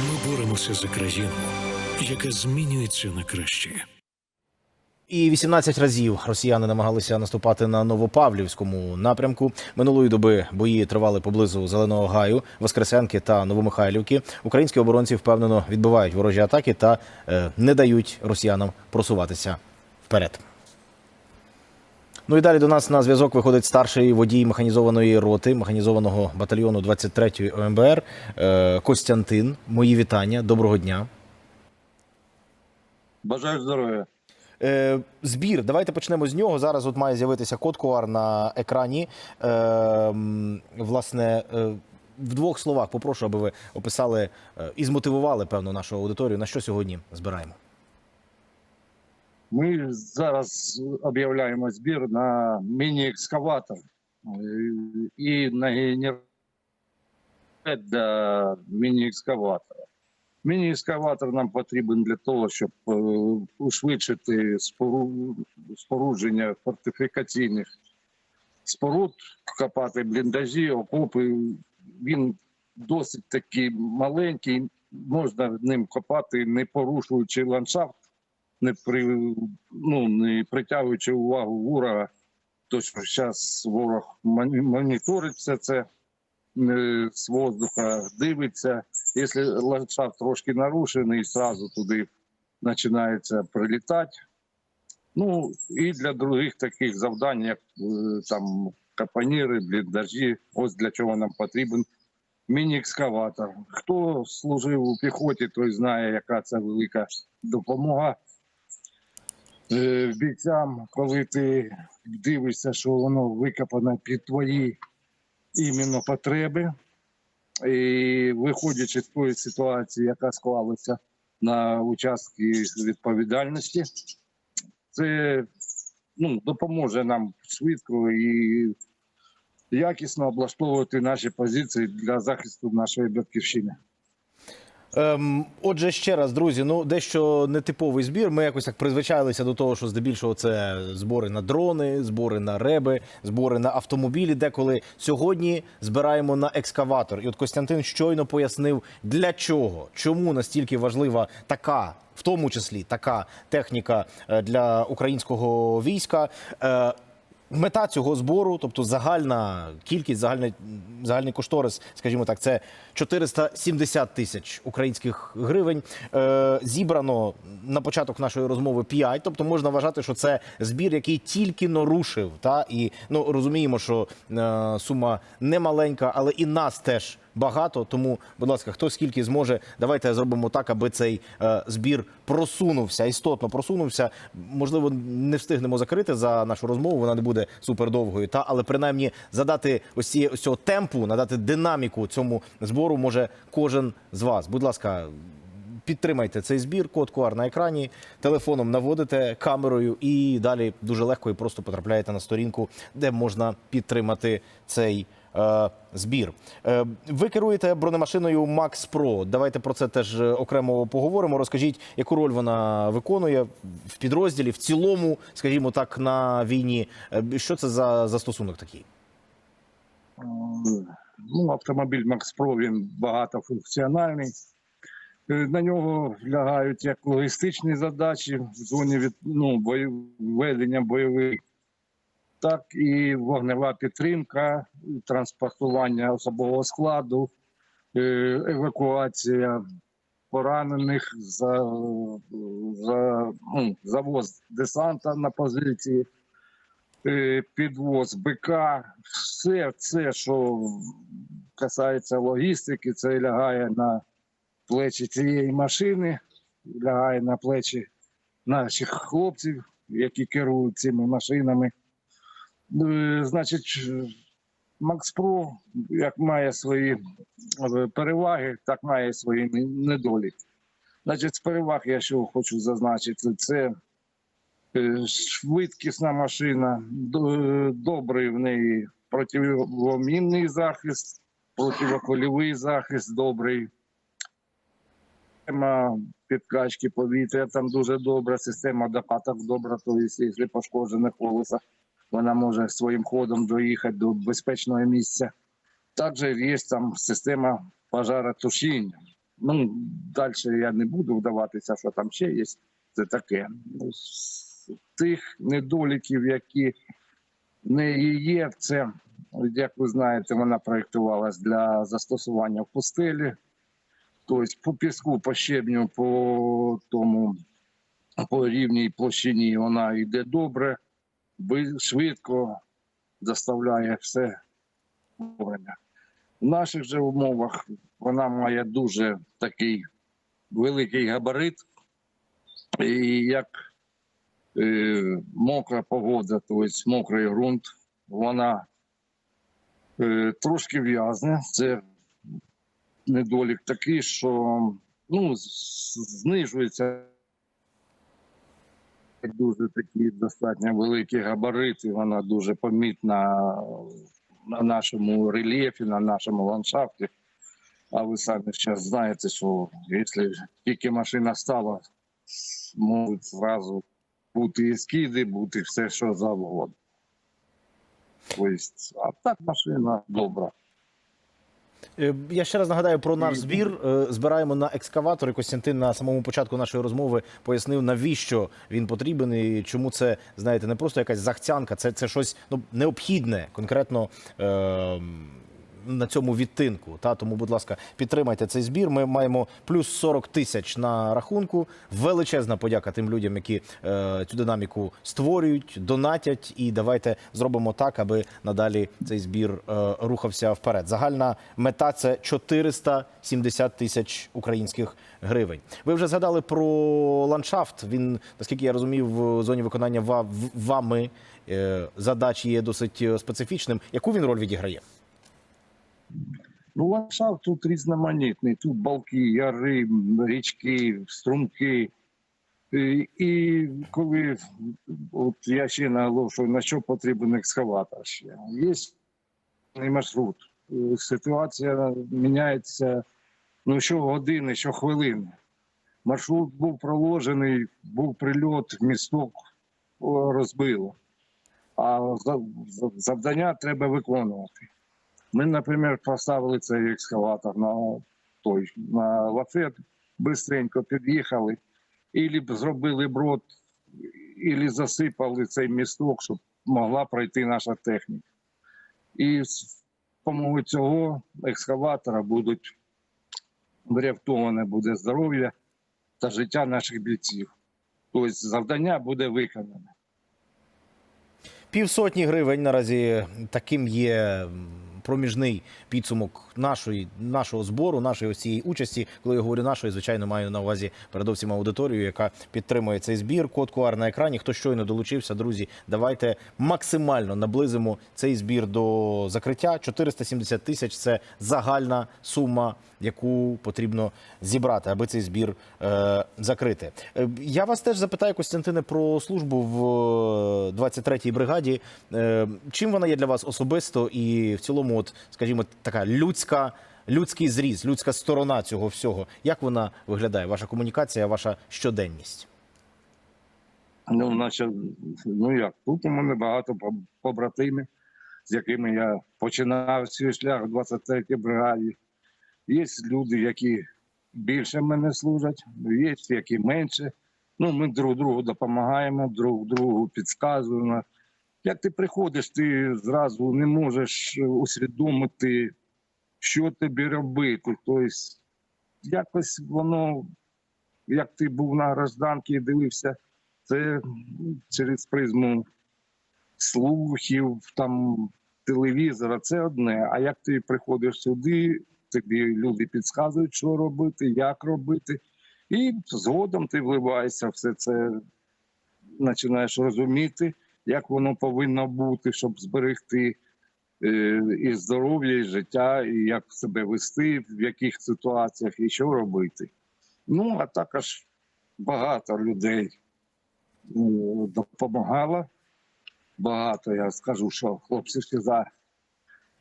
Ми боремося за країну, яка змінюється на краще. І 18 разів росіяни намагалися наступати на Новопавлівському напрямку. Минулої доби бої тривали поблизу Зеленого гаю, Воскресенки та Новомихайлівки. Українські оборонці впевнено відбивають ворожі атаки та е, не дають росіянам просуватися вперед. Ну і далі до нас на зв'язок виходить старший водій механізованої роти механізованого батальйону 23-ї ОМБР е, Костянтин. Мої вітання. Доброго дня. Бажаю здоров'я. Е, збір, давайте почнемо з нього. Зараз от має з'явитися код QR на екрані. Е, власне, в двох словах попрошу, аби ви описали і змотивували певно нашу аудиторію. На що сьогодні збираємо? Ми зараз об'являємо збір на міні-екскаватор і на генератор для міні-екскаватора. Міні-екскаватор нам потрібен для того, щоб е, ушвидшити спорудження фортифікаційних споруд, копати бліндажі, окопи. Він досить таки маленький, можна ним копати, не порушуючи ландшафт не при ну не притягуючи увагу ворога, то що зараз ворог моні- моніторить все це е, з воздуха, дивиться. Якщо ландшафт трошки нарушений, зразу туди починається прилітати. Ну і для других таких завдань, як е, там капаніри, бліндажі, ось для чого нам потрібен міні-екскаватор. Хто служив у піхоті, той знає, яка це велика допомога бійцям, коли ти дивишся, що воно викопане під твої іменно потреби. І виходячи з тої ситуації, яка склалася на участки відповідальності, це ну, допоможе нам швидко і якісно облаштовувати наші позиції для захисту нашої батьківщини. Ем, отже, ще раз, друзі, ну дещо нетиповий збір. Ми якось так призвичайлися до того, що здебільшого це збори на дрони, збори на реби, збори на автомобілі. Деколи сьогодні збираємо на екскаватор. І от Костянтин щойно пояснив, для чого, чому настільки важлива така. В тому числі така техніка е, для українського війська. Мета цього збору, тобто загальна кількість, загальний, загальний кошторис, скажімо так, це 470 тисяч українських гривень. Е, зібрано на початок нашої розмови 5, тобто можна вважати, що це збір, який тільки нарушив. Та і ну розуміємо, що е, сума не маленька, але і нас теж багато. Тому, будь ласка, хто скільки зможе, давайте зробимо так, аби цей е, збір просунувся, істотно просунувся. Можливо, не встигнемо закрити за нашу розмову. Вона не буде супердовгою, та але принаймні задати ось, ці, ось цього темпу, надати динаміку цьому збору може кожен з вас. Будь ласка. Підтримайте цей збір, код QR на екрані, телефоном наводите камерою і далі дуже легко і просто потрапляєте на сторінку, де можна підтримати цей збір. Е, ви керуєте бронемашиною Max Pro. Давайте про це теж е, окремо поговоримо. Розкажіть, яку роль вона виконує в підрозділі, в цілому, скажімо так, на війні. Е, Що це за застосунок такий? Е, Ну, автомобіль Max Pro він багатофункціональний. Е, На нього лягають як логістичні задачі в зоні від, ну, бою, ведення бойових, так і вогнева підтримка, транспортування особового складу, е, евакуація поранених, за, ну, завоз десанта на позиції е, підвоз БК, все це, що касається логістики, це лягає на плечі цієї машини, лягає на плечі наших хлопців, які керують цими машинами. Е, Значить, Макс Про як має свої е, переваги, так має свої недоліки. Значить, з переваг я що хочу зазначити, це Е, швидкісна машина, добрий в неї противомінний захист, противокольовий захист добрий. Система підкачки повітря там дуже добра, система докаток добра, тобто, якщо пошкоджене колесо, вона може своїм ходом доїхати до безпечного місця. Також є там система пожаротушіння. Ну, далі я не буду вдаватися, що там ще є. Це таке. Ну, з Тих недоліків, які в неї є, це, як ви знаєте, вона проєктувалась для застосування в пустелі. Тобто по піску, по щебню, по тому по рівній площині вона йде добре, швидко доставляє все вовремя. В наших же умовах вона має дуже такий великий габарит, і як е, мокра погода, тобто мокрий ґрунт, вона е, трошки в'язне. Це недолік такий, що ну, знижується дуже такі достатньо великі габарити. Вона дуже помітна на нашому рельєфі, на нашому ландшафті. А ви самі зараз знаєте, що якщо тільки машина стала, можуть зразу бути і скиди, бути все, що завгодно. Тобто, а так машина добра. Е, Я ще раз нагадаю про наш збір. Е, Збираємо на екскаватори. Костянтин на самому початку нашої розмови пояснив, навіщо він потрібен і чому це, знаєте, не просто якась захцянка, це, це щось ну, необхідне конкретно. Е- на цьому відтинку, та тому, будь ласка, підтримайте цей збір. Ми маємо плюс 40 тисяч на рахунку. Величезна подяка тим людям, які е, цю динаміку створюють, донатять. І давайте зробимо так, аби надалі цей збір е, рухався вперед. Загальна мета це 470 тисяч українських гривень. Ви вже згадали про ландшафт. Він, наскільки я розумів, в зоні виконання вами е, задач є досить е, специфічним. Яку він роль відіграє? Ну, ландшафт тут різноманітний. Тут балки, яри, річки, струмки. І, і коли от я ще наголошую, на що потрібен екскаватор ще. Є маршрут. Е, Ситуація міняється ну, щогодини, щохвилини. Маршрут був проложений, був прильот, місток розбило. А за- за- завдання треба виконувати. Ми, наприклад, поставили цей екскаватор на той на лафет, бистренько під'їхали, і зробили брод, і засипали цей місток, щоб могла пройти наша техніка. І з допомогою цього екскаватора будуть врятоване буде здоров'я та життя наших бійців. Тобто завдання буде виконане. Півсотні гривень наразі таким є проміжний підсумок нашої нашого збору, нашої цієї участі. Коли я говорю нашої, звичайно, маю на увазі передовсім аудиторію, яка підтримує цей збір. Код QR на екрані. Хто щойно долучився, друзі, давайте максимально наблизимо цей збір до закриття. 470 тисяч це загальна сума, яку потрібно зібрати, аби цей збір е, закрити. Е, Я вас теж запитаю, Костянтине, про службу в е, 23-й бригаді. Е, Чим вона є для вас особисто і в цілому, от, скажімо, така людська, людський зріз, людська сторона цього всього. Як вона виглядає? Ваша комунікація, ваша щоденність? Ну, наче, ну як, тут у мене багато побратимів, з якими я починав свій шлях в 23-й бригаді. Є люди, які більше мене служать, є які менше. Ну, ми друг другу допомагаємо, друг другу підказуємо. Як ти приходиш, ти зразу не можеш усвідомити, що тобі робити. Тобто, якось воно, як ти був на гражданці і дивився, це через призму слухів, там телевізора, це одне. А як ти приходиш сюди, тобі люди підказують, що робити, як робити, і згодом ти вливаєшся все це, починаєш розуміти, як воно повинно бути, щоб зберегти е, і здоров'я, і життя, і як себе вести, в яких ситуаціях і що робити. Ну, а також багато людей ну, допомагала. Багато я скажу, що хлопці завжди,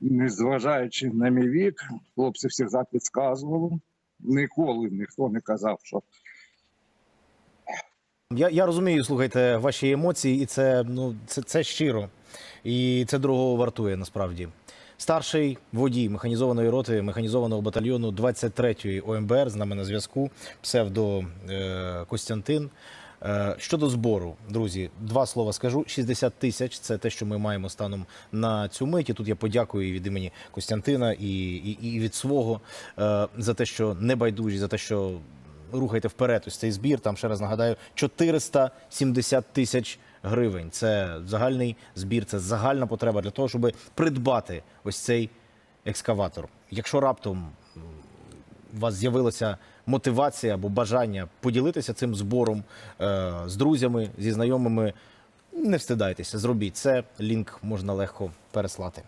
незважаючи на мій вік, хлопці завжди підказували. Ніколи ніхто не казав, що Я, я розумію, слухайте, ваші емоції, і це, ну, це, це щиро. І це дорого вартує насправді. Старший водій механізованої роти механізованого батальйону 23-ї ОМБР з нами на зв'язку, псевдо е, Костянтин. Е, щодо збору, друзі, два слова скажу: 60 тисяч це те, що ми маємо станом на цю мить. Тут я подякую від імені Костянтина і, і, і від свого е, за те, що не байдужі, за те, що рухайте вперед ось цей збір. Там ще раз нагадаю, 470 тисяч гривень. Це загальний збір, це загальна потреба для того, щоб придбати ось цей екскаватор. Якщо раптом у вас з'явилася мотивація або бажання поділитися цим збором е, з друзями, зі знайомими, не встидайтеся, зробіть це. Лінк можна легко переслати.